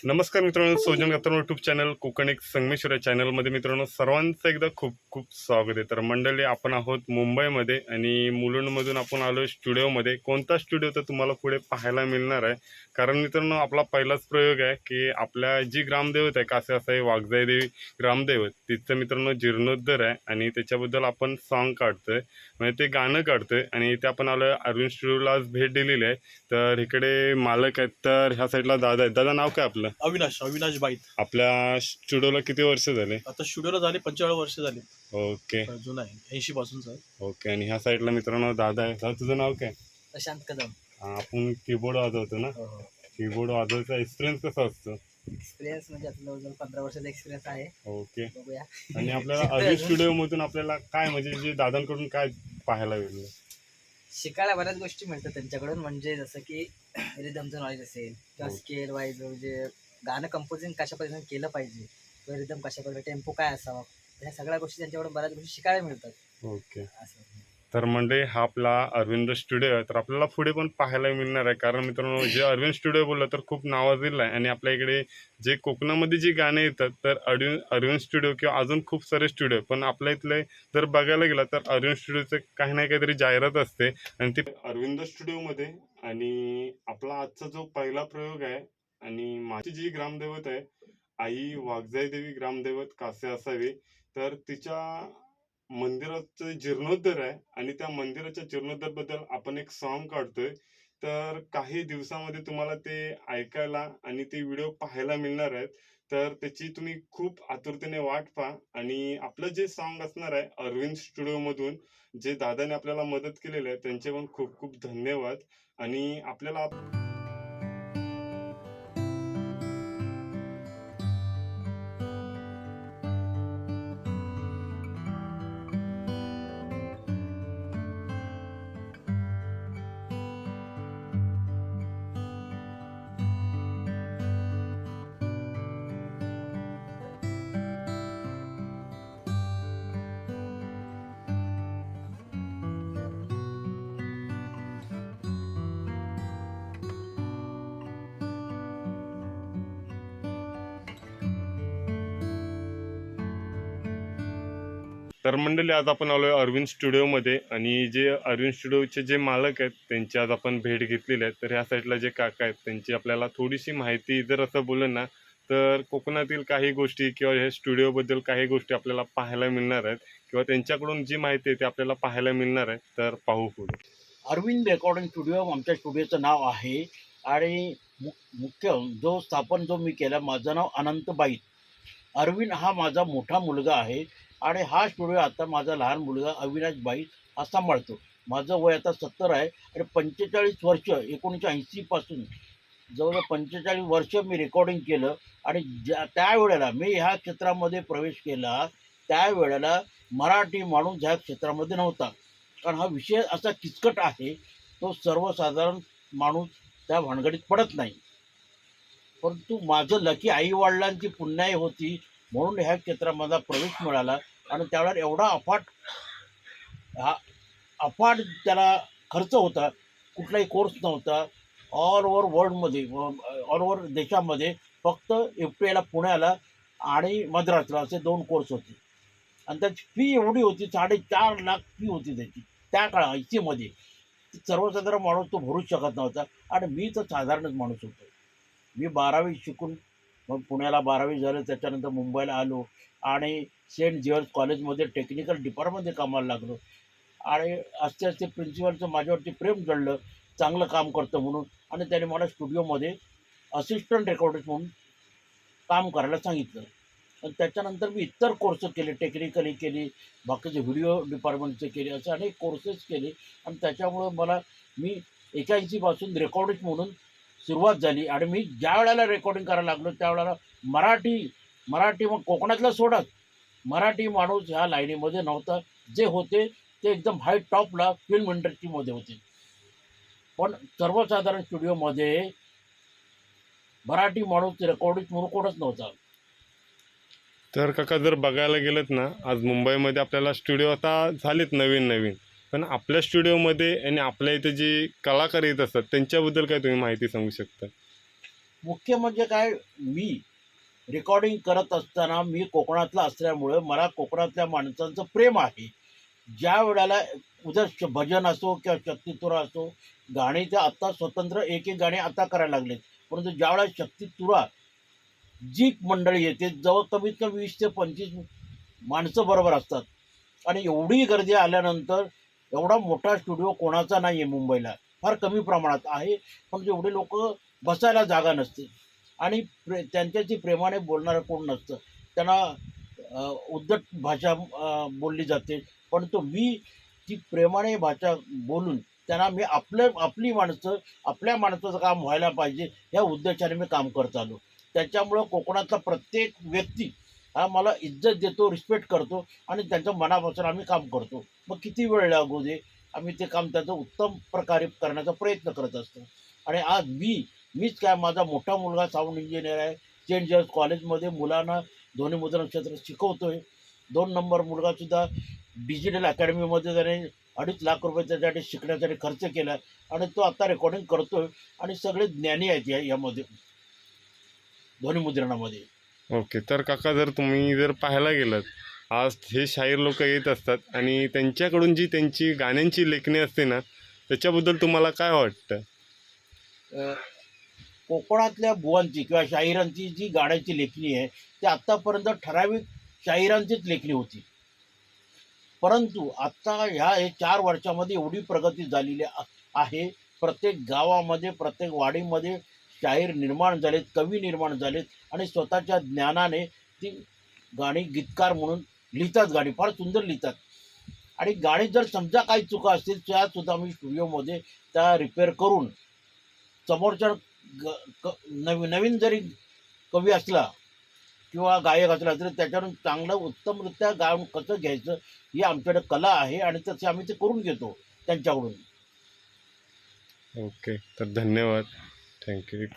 नमस्कार मित्रांनो सोजन गप्तर यूट्यूब चॅनल कोकण एक संगमेश्वर या चॅनलमध्ये मित्रांनो सर्वांचं एकदा खूप खूप स्वागत आहे. तर मंडळी आपण आहोत मुंबईमध्ये आणि मुलुंडमधून आपण आलो स्टुडिओमध्ये. कोणता स्टुडिओ तर तुम्हाला पुढे पाहायला मिळणार आहे. कारण मित्रांनो आपला पहिलाच प्रयोग आहे की आपल्या जी ग्रामदैवत आहे कासे आहे वाघजाई देवी ग्रामदैवत तिचं मित्रांनो जीर्णोद्धार आहे आणि त्याच्याबद्दल आपण सॉन्ग काढतोय. म्हणजे ते गाणं काढतोय आणि इथे आपण आलो अरविंद स्टुडिओला आज भेट दिलेली आहे. तर इकडे मालक आहेत तर ह्या साईडला दादा आहेत. दादा नाव काय आपलं? अविनाश अविनाश बाईत. आपल्या स्टुडिओला किती वर्ष झाले? आता स्टुडिओला झाले पंचेचाळीस वर्ष झाले. ओके. जुना आहे ऐंशी पासूनचा आहे. ओके आणि ह्या साईडला मित्रांनो दादा आहे. दादा तुझं नाव काय? प्रशांत कदम. हा, आपण कीबोर्ड वाजवतो ना? कीबोर्ड वाजवायचा एक्सपिरियन्स कसा असतो? एक्सपिरियन्स म्हणजे आता जवळजवळ पंधरा वर्षाचा एक्सपिरियन्स आहे. ओके. बघूया. आणि आपल्याला अरविंद स्टुडिओ मधून आपल्याला काय म्हणजे जे दादांकडून काय पाहायला मिळलं शिकायला बऱ्याच गोष्टी मिळतात त्यांच्याकडून. म्हणजे जसं की रिदमचं नॉलेज असेल किंवा हो. स्केल वाईज म्हणजे गाणं कंपोजिंग कशा पद्धतीने केलं पाहिजे किंवा रिदम कशा प्रकारे टेम्पो काय असावा ह्या सगळ्या गोष्टी त्यांच्याकडून बऱ्याच गोष्टी शिकायला मिळतात. ओके. असं. तर म्हणजे हा आपला अरविंद स्टुडिओ आहे. तर आपल्याला पुढे पण पाहायला मिळणार आहे. कारण मित्रांनो जे अरविंद स्टुडिओ बोललं तर खूप नावाजलेलं आहे आणि आपल्या इकडे जे कोकणामध्ये जी गाणे येतात तर अरविंद अरविंद स्टुडिओ किंवा अजून खूप सारे स्टुडिओ. पण आपल्या इथले जर बघायला गेला तर अरविंद स्टुडिओचं काही ना काहीतरी जाहिरात असते. आणि ती अरविंद स्टुडिओमध्ये आणि आपला आजचा जो पहिला प्रयोग आहे आणि माझी जी ग्रामदैवत आहे आई वाघजाई देवी ग्रामदैवत कासे असावी तर तिच्या मंदिराचं जीर्णोद्धार आहे आणि त्या मंदिराच्या जीर्णोद्धारबद्दल आपण एक सॉन्ग काढतोय. तर काही दिवसामध्ये तुम्हाला ते ऐकायला आणि ते व्हिडिओ पाहायला मिळणार आहेत. तर त्याची तुम्ही खूप आतुरतेने वाट पहा आणि आपलं जे सॉन्ग असणार आहे अरविंद स्टुडिओ मधून जे दादाने आपल्याला मदत केलेली आहे त्यांचे पण खूप खूप धन्यवाद. आणि आपल्याला तर मंडळी आज आपण आलो आहे अरविंद स्टुडिओमध्ये आणि जे अरविंद स्टुडिओचे जे मालक आहेत त्यांची आज आपण भेट घेतलेली आहे. तर ह्या साईडला जे काका आहेत त्यांची आपल्याला थोडीशी माहिती जर असं बोललं ना तर कोकणातील काही गोष्टी किंवा हे स्टुडिओबद्दल काही गोष्टी आपल्याला पाहायला मिळणार आहेत किंवा त्यांच्याकडून जी माहिती आहे ती आपल्याला पाहायला मिळणार आहे तर पाहू पुढे. अरविंद रेकॉर्डिंग स्टुडिओ आमच्या स्टुडिओचं नाव आहे आणि मु मुख्य जो स्थापन जो मी केला माझं नाव अनंत बाईत अरविंद हा माझा मोठा मुलगा आहे. आणि हा स्टुडिओ आता माझा लहान मुलगा अविनाश बाई हा सांभाळतो माझं वय आता सत्तर आहे आणि पंचेचाळीस वर्ष एकोणीसशे ऐंशीपासून जवळजवळ पंचेचाळीस वर्ष मी रेकॉर्डिंग केलं आणि ज्या त्यावेळेला मी ह्या क्षेत्रामध्ये प्रवेश केला त्यावेळेला मराठी माणूस ह्या क्षेत्रामध्ये नव्हता. कारण हा विषय असा किचकट आहे तो सर्वसाधारण माणूस त्या भानगडीत पडत नाही. परंतु माझं लकी आईवडिलांची पुण्याई होती म्हणून ह्या क्षेत्रामध्ये प्रवेश मिळाला आणि त्यावेळेला एवढा अफाट हा अफाट त्याला खर्च होता. कुठलाही कोर्स नव्हता. ऑल ओव्हर वर्ल्डमध्ये ऑल ओव्हर देशामध्ये फक्त एफ टी आयला पुण्याला आणि मद्रासला असे दोन कोर्स होते. आणि त्याची फी एवढी होती साडेचार लाख फी होती त्याची. त्या काळा सीमध्ये सर्वसाधारण माणूस तो भरूच शकत नव्हता. आणि मी तर साधारणच माणूस होतो. मी बारावी शिकून मग पुण्याला बारावी झालं त्याच्यानंतर मुंबईला आलो आणि सेंट जिअर्स कॉलेजमध्ये टेक्निकल डिपार्टमध्ये कामाला लागलो. आणि आस्ते आस्ते प्रिन्सिपलचं माझ्यावरती प्रेम जडलं चांगलं काम करतं म्हणून आणि त्याने मला स्टुडिओमध्ये असिस्टंट रेकॉर्डर्स म्हणून काम करायला सांगितलं. आणि त्याच्यानंतर मी इतर कोर्स केले टेक्निकली केली बाकीचे व्हिडिओ डिपार्टमेंटचे केले असे अनेक कोर्सेस केले. आणि त्याच्यामुळं मला मी एकाऐंशीपासून रेकॉर्डिस्ट म्हणून सुरुवात झाली. आणि मी ज्या वेळेला रेकॉर्डिंग करायला लागलो त्यावेळेला मराठी मराठी मग कोकणातला सोडत. मराठी माणूस ह्या लाईनीमध्ये नव्हता. जे होते ते एकदम हाय टॉपला फिल्म इंडस्ट्रीमध्ये होते. पण सर्वसाधारण स्टुडिओमध्ये मराठी माणूस रेकॉर्डिंग म्हणून कोणच नव्हता. तर काका जर बघायला गेलेत ना आज मुंबईमध्ये आपल्याला स्टुडिओ आता झालेत नवीन नवीन पण आपल्या स्टुडिओमध्ये आणि आपल्या इथे जे कलाकार येत असतात त्यांच्याबद्दल काय तुम्ही माहिती सांगू शकता? मुख्य म्हणजे काय मी रेकॉर्डिंग करत असताना मी कोकणातला असल्यामुळं मला कोकणातल्या माणसांचं प्रेम आहे. ज्या वेळेला उद्या श- भजन असो किंवा शक्तितुरा असो गाणी ते आत्ता स्वतंत्र एक एक गाणी आता करायला लागलेत. परंतु ज्यावेळेला शक्तितुरा जी मंडळी येते जवळ कमीत कमी वीस ते पंचवीस माणसं बरोबर असतात. आणि एवढी गर्दी आल्यानंतर एवढा मोठा स्टुडिओ कोणाचा नाही आहे मुंबईला. फार कमी प्रमाणात आहे. पण एवढे लोक बसायला जागा नसते. आणि प्रे त्यांच्याशी प्रेमाने बोलणारं कोण नसतं. त्यांना उद्धट भाषा बोलली जाते. परंतु मी ती प्रेमाने भाषा बोलून त्यांना मी आपलं आपली माणसं आपल्या माणसाचं काम व्हायला पाहिजे. ह्या उद्देशाने मी काम करत आलो. त्याच्यामुळं कोकणातला प्रत्येक व्यक्ती हा मला इज्जत देतो रिस्पेक्ट करतो आणि त्यांच्या मनापासून आम्ही काम करतो. मग किती वेळ लागू दे? आम्ही ते काम त्याचं उत्तम प्रकारे करण्याचा प्रयत्न करत असतो. आणि आज मी मीच काय माझा मोठा मुलगा साऊंड इंजिनियर आहे. सेंट जॉर्ज कॉलेजमध्ये मुलांना ध्वनी मुद्रण क्षेत्र शिकवतोय. दोन नंबर मुलगासुद्धा डिजिटल अकॅडमीमध्ये त्याने अडीच लाख रुपये त्याच्यासाठी शिकण्यासाठी खर्च केला आणि तो आत्ता रेकॉर्डिंग करतोय आणि सगळे ज्ञानी आहेत या यामध्ये ध्वनिमुद्रणामध्ये ओके तर काका जर तुम्ही जर पाहायला गेलात आज हे शाहीर लोक येत असतात आणि त्यांच्याकडून जी त्यांची गाण्यांची लेखणी असते ना त्याच्याबद्दल तुम्हाला काय वाटतं? कोकणातल्या बुवांची किंवा शाहिरांची जी गाण्याची लेखणी आहे ती आत्तापर्यंत ठराविक शाहिरांचीच लेखणी होती. परंतु आत्ता ह्या हे चार वर्षामध्ये एवढी प्रगती झालेली आहे. प्रत्येक गावामध्ये प्रत्येक वाडीमध्ये शाहीर निर्माण झालेत कवी निर्माण झालेत आणि स्वतःच्या ज्ञानाने ती गाणी गीतकार म्हणून लिहितात गाणी फार सुंदर लिहितात. आणि गाणी जर समजा काही चुका असतील त्यासुद्धा मी स्टुडिओमध्ये त्या रिपेअर करून समोरच्या ग क नवीन नवीन जरी कवी असला किंवा गायक असला तरी त्याच्यावरून चांगलं उत्तमरित्या गाऊन कसं घ्यायचं ही आमच्याकडे कला आहे आणि तसे आम्ही ते करून घेतो त्यांच्याकडून. ओके तर धन्यवाद. Thank you.